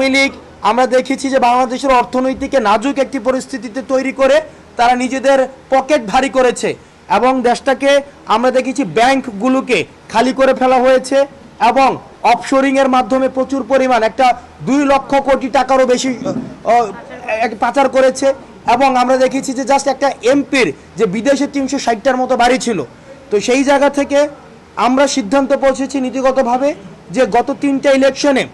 আওয়ামী লীগ, আমরা দেখেছি যে বাংলাদেশের অর্থনৈতিকে নাজুক একটি পরিস্থিতিতে তৈরি করে তারা নিজেদের পকেট ভারী করেছে এবং দেশটাকে আমরা দেখেছি ব্যাংকগুলোকে খালি করে ফেলা হয়েছে এবং অফশোরিং এর মাধ্যমে প্রচুর পরিমাণ একটা দুই লক্ষ কোটি টাকারও বেশি পাচার করেছে এবং আমরা দেখেছি যে জাস্ট একটা এমপির যে বিদেশে তিনশো ষাটটার মতো বাড়ি ছিল। তো সেই জায়গা থেকে আমরা সিদ্ধান্ত পৌঁছেছি নীতিগতভাবে যে গত তিনটা ইলেকশনে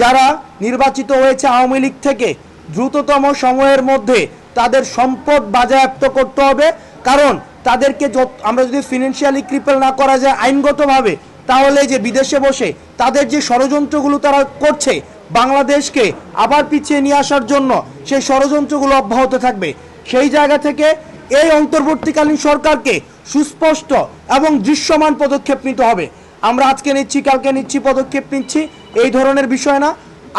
যারা নির্বাচিত হয়েছে আওয়ামী লীগ থেকে, দ্রুততম সময়ের মধ্যে তাদের সম্পদ বাজেয়াপ্ত করতে হবে। কারণ তাদেরকে আমরা যদি ফিনান্সিয়ালি ক্রিপেল না করা যায় আইনগতভাবে, তাহলে যে বিদেশে বসে তাদের যে ষড়যন্ত্রগুলো তারা করছে, বাংলাদেশকে আবার পিছিয়ে নিয়ে আসার জন্য সেই ষড়যন্ত্রগুলো অব্যাহত থাকবে। সেই জায়গা থেকে এই অন্তর্বর্তীকালীন সরকারকে সুস্পষ্ট এবং দৃশ্যমান পদক্ষেপ নিতে হবে। আমরা আজকে নিচ্ছি, কালকে নিচ্ছি, পদক্ষেপ নিচ্ছি, এই ধরনের বিষয় না।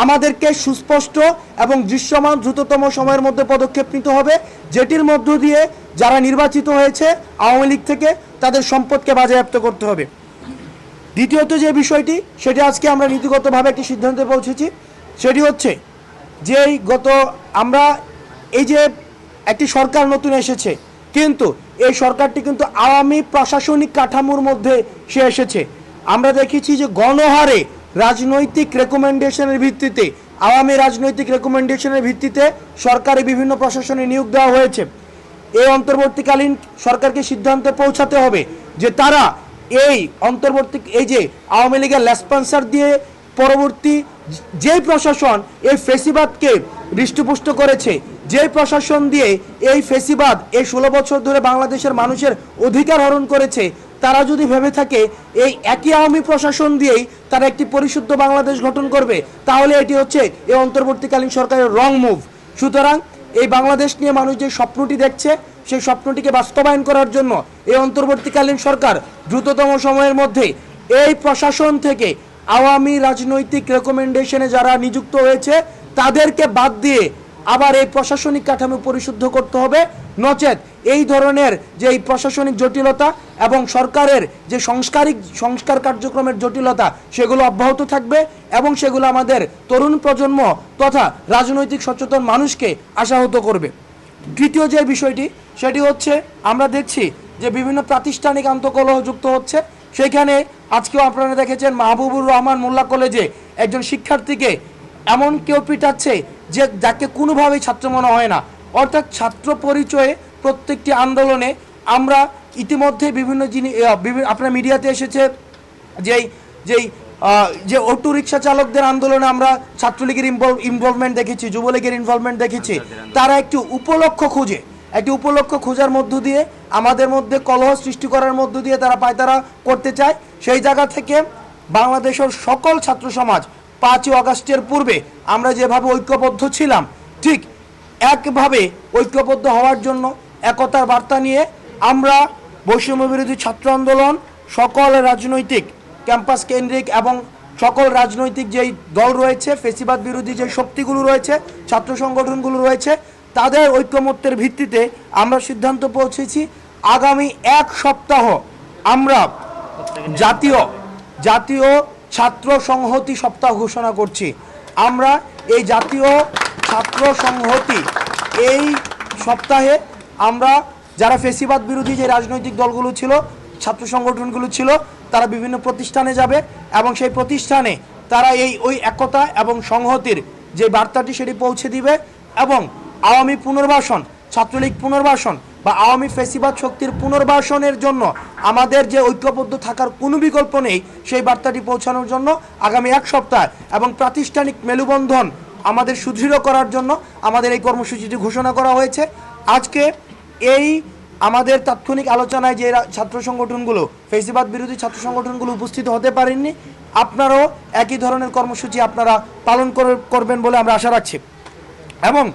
আমাদেরকে সুস্পষ্ট এবং দৃশ্যমান দ্রুততম সময়ের মধ্যে পদক্ষেপ নিতে হবে, যেটির মধ্য দিয়ে যারা নির্বাচিত হয়েছে আওয়ামী লীগ থেকে, তাদের সম্পদকে বাজেয়াপ্ত করতে হবে। দ্বিতীয়ত যে বিষয়টি, সেটি আজকে আমরা নীতিগতভাবে একটি সিদ্ধান্তে পৌঁছেছি, সেটি হচ্ছে যে গত আমরা এই যে একটি সরকার নতুন এসেছে, কিন্তু এই সরকারটি কিন্তু আওয়ামী প্রশাসনিক কাঠামোর মধ্যে সে এসেছে। আমরা দেখেছি যে গণহারে রাজনৈতিক রেকমেন্ডেশনের ভিত্তিতে, আওয়ামী রাজনৈতিক রেকমেন্ডেশনের ভিত্তিতে সরকারি বিভিন্ন প্রশাসনে নিয়োগ দেওয়া হয়েছে। এই অন্তর্বর্তীকালীন সরকারকে সিদ্ধান্তে পৌঁছাতে হবে যে তারা এই অন্তর্বর্তী, এই যে আওয়ামী লীগের লেসপন্সার দিয়ে পরবর্তী যেই প্রশাসন এই ফেসিবাদকে হৃষ্টপুষ্ট করেছে, যেই প্রশাসন দিয়ে এই ফেসিবাদ এই ষোলো বছর ধরে বাংলাদেশের মানুষের অধিকার হরণ করেছে তারা যদি ভেবে থাকে এই একই আওয়ামী প্রশাসন দিয়েই তারা একটি পরিশুদ্ধ বাংলাদেশ গঠন করবে, তাহলে এটি হচ্ছে এই অন্তর্বর্তীকালীন সরকারের রং মুভ সুতরাং এই বাংলাদেশ নিয়ে মানুষ যে স্বপ্নটি দেখছে, সেই স্বপ্নটিকে বাস্তবায়ন করার জন্য এই অন্তর্বর্তীকালীন সরকার দ্রুততম সময়ের মধ্যে এই প্রশাসন থেকে আওয়ামী রাজনৈতিক রেকমেন্ডেশনে যারা নিযুক্ত হয়েছে, তাদেরকে বাদ দিয়ে আবার এই প্রশাসনিক কাঠামো পরিশুদ্ধ করতে হবে। নচেত এই ধরনের যে এই প্রশাসনিক জটিলতা এবং সরকারের যে সংস্কারিক, সংস্কার কার্যক্রমের জটিলতা, সেগুলো অব্যাহত থাকবে এবং সেগুলো আমাদের তরুণ প্রজন্ম তথা রাজনৈতিক সচেতন মানুষকে আশাহত করবে। তৃতীয় যে বিষয়টি, সেটি হচ্ছে আমরা দেখছি যে বিভিন্ন প্রাতিষ্ঠানিক আন্তকলহ যুক্ত হচ্ছে। সেখানে আজকেও আপনারা দেখেছেন মাহবুবুর রহমান মোল্লা কলেজে একজন শিক্ষার্থীকে এমন কেউ পিটাচ্ছে যে যাকে কোনোভাবেই ছাত্র মনে হয় না। অর্থাৎ ছাত্র পরিচয়ে প্রত্যেকটি আন্দোলনে আমরা ইতিমধ্যে বিভিন্ন জিনিস বিভিন্ন আপনার মিডিয়াতে এসেছে যেই যেই যে অটো রিক্সা চালকদের আন্দোলনে আমরা ছাত্রলীগের ইনভলভ ইনভলভমেন্ট দেখেছি যুবলীগের ইনভলভমেন্ট দেখেছি। তারা একটি উপলক্ষ খুঁজে একটি উপলক্ষ খোঁজার মধ্য দিয়ে আমাদের মধ্যে কলহ সৃষ্টি করার মধ্য দিয়ে তারা পায়তারা করতে চায়। সেই জায়গা থেকে বাংলাদেশের সকল ছাত্র সমাজ পাঁচই অগাস্টের পূর্বে আমরা যেভাবে ঐক্যবদ্ধ ছিলাম, ঠিক একভাবে ঐক্যবদ্ধ হওয়ার জন্য একতার বার্তা নিয়ে আমরা বৈষম্য বিরোধী ছাত্র আন্দোলন, সকল রাজনৈতিক ক্যাম্পাস কেন্দ্রিক এবং সকল রাজনৈতিক যেই দল রয়েছে, ফেসিবাদ বিরোধী যে শক্তিগুলো রয়েছে, ছাত্র সংগঠনগুলো রয়েছে, তাদের ঐক্যমত্যের ভিত্তিতে আমরা সিদ্ধান্ত পৌঁছেছি। আগামী এক সপ্তাহ আমরা জাতীয় জাতীয় ছাত্র সংহতি সপ্তাহ ঘোষণা করছি। আমরা এই জাতীয় ছাত্র সংহতি এই সপ্তাহে আমরা যারা ফেসিবাদ বিরোধী যে রাজনৈতিক দলগুলো ছিল, ছাত্র সংগঠনগুলো ছিল, তারা বিভিন্ন প্রতিষ্ঠানে যাবে এবং সেই প্রতিষ্ঠানে তারা এই ওই একতা এবং সংহতির যে বার্তাটি সেটি পৌঁছে দিবে এবং আওয়ামী পুনর্বাসন, ছাত্রলীগ পুনর্বাসন বা আওয়ামী ফেসিবাদ শক্তির পুনর্বাসনের জন্য আমাদের যে ঐক্যবদ্ধ থাকার কোনো বিকল্প নেই, সেই বার্তাটি পৌঁছানোর জন্য আগামী এক সপ্তাহ এবং প্রাতিষ্ঠানিক মেলুবন্ধন আমাদের সুদৃঢ় করার জন্য আমাদের এই কর্মসূচিটি ঘোষণা করা হয়েছে। আজকে এই আমাদের তাৎক্ষণিক আলোচনায় যে ছাত্র সংগঠনগুলো, ফেসিবাদ বিরোধী ছাত্র সংগঠনগুলো উপস্থিত হতে পারেননি, আপনারাও একই ধরনের কর্মসূচি আপনারা পালন করে- করবেন বলে আমরা আশা রাখছি। এবং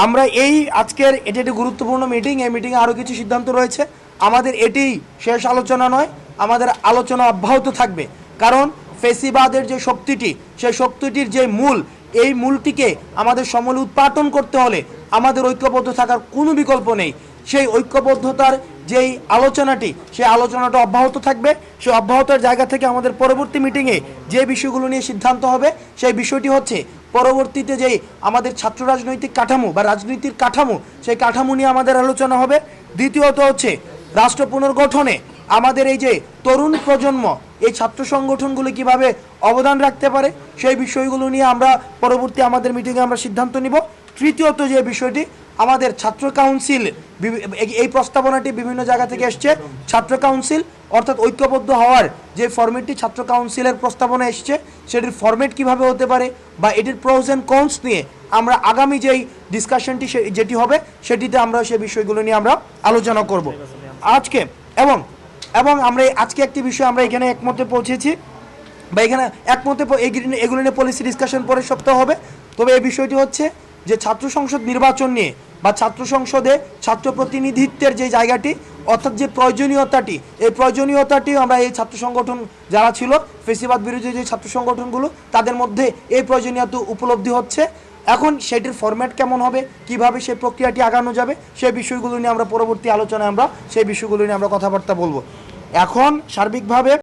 আমরা এই আজকের এটি একটি গুরুত্বপূর্ণ মিটিং এই মিটিংয়ে আরও কিছু সিদ্ধান্ত রয়েছে। আমাদের এটি শেষ আলোচনা নয়, আমাদের আলোচনা অব্যাহত থাকবে। কারণ ফেসিবাদের যে শক্তিটি, সেই শক্তিটির যে মূল, এই মূলটিকে আমাদের সমলে উৎপাদন করতে হলে আমাদের ঐক্যবদ্ধ থাকার কোনো বিকল্প নেই। সেই ঐক্যবদ্ধতার যেই আলোচনাটি, সেই আলোচনাটা অব্যাহত থাকবে। সেই অব্যাহতার জায়গা থেকে আমাদের পরবর্তী মিটিংয়ে যে বিষয়গুলো নিয়ে সিদ্ধান্ত হবে, সেই বিষয়টি হচ্ছে পরবর্তীতে যেই আমাদের ছাত্র রাজনৈতিক কাঠামো বা রাজনীতির কাঠামো, সেই কাঠামো নিয়ে আমাদের আলোচনা হবে। দ্বিতীয়ত হচ্ছে রাষ্ট্র পুনর্গঠনে আমাদের এই যে তরুণ প্রজন্ম, এই ছাত্র সংগঠনগুলো কীভাবে অবদান রাখতে পারে, সেই বিষয়গুলো নিয়ে আমরা পরবর্তী আমাদের মিটিংয়ে আমরা সিদ্ধান্ত নিব। তৃতীয়ত যে বিষয়টি আমাদের ছাত্র কাউন্সিল এই- প্রস্তাবনাটি বিভিন্ন জায়গা থেকে এসছে। ছাত্র কাউন্সিল, অর্থাৎ ঐক্যবদ্ধ হওয়ার যে ফরম্যাটটি ছাত্র কাউন্সিলের প্রস্তাবনা এসছে, সেটির ফরম্যাট কীভাবে হতে পারে বা এটির প্রোজ অ্যান্ড কনস নিয়ে আমরা আগামী যেই ডিসকাশনটি সে- যেটি হবে, সেটিতে আমরা সেই বিষয়গুলো নিয়ে আমরা আলোচনা করব। আজকে এবং এবং আমরা আজকে একটি বিষয় আমরা এখানে একমতে পৌঁছেছি বা এখানে একমতে এগুলো নিয়ে পলিসি ডিসকাশন পরের সপ্তাহ হবে। তবে এই বিষয়টি হচ্ছে যে ছাত্র সংসদ নির্বাচন নিয়ে বা ছাত্র সংসদে ছাত্র প্রতিনিধিত্বের যে জায়গাটি, অর্থাৎ যে প্রয়োজনীয়তাটি, এই প্রয়োজনীয়তাটি আমরা এই ছাত্র সংগঠন যারা ছিল, ফেসিবাদ বিরোধী যে ছাত্র সংগঠনগুলো, তাদের মধ্যে এই প্রয়োজনীয়তা উপলব্ধি হচ্ছে। এখন সেটির ফরম্যাট কেমন হবে, কীভাবে সেই প্রক্রিয়াটি আগানো যাবে সেই বিষয়গুলো নিয়ে আমরা পরবর্তী আলোচনায় আমরা, সেই বিষয়গুলো নিয়ে আমরা কথাবার্তা বলব। এখন সার্বিকভাবে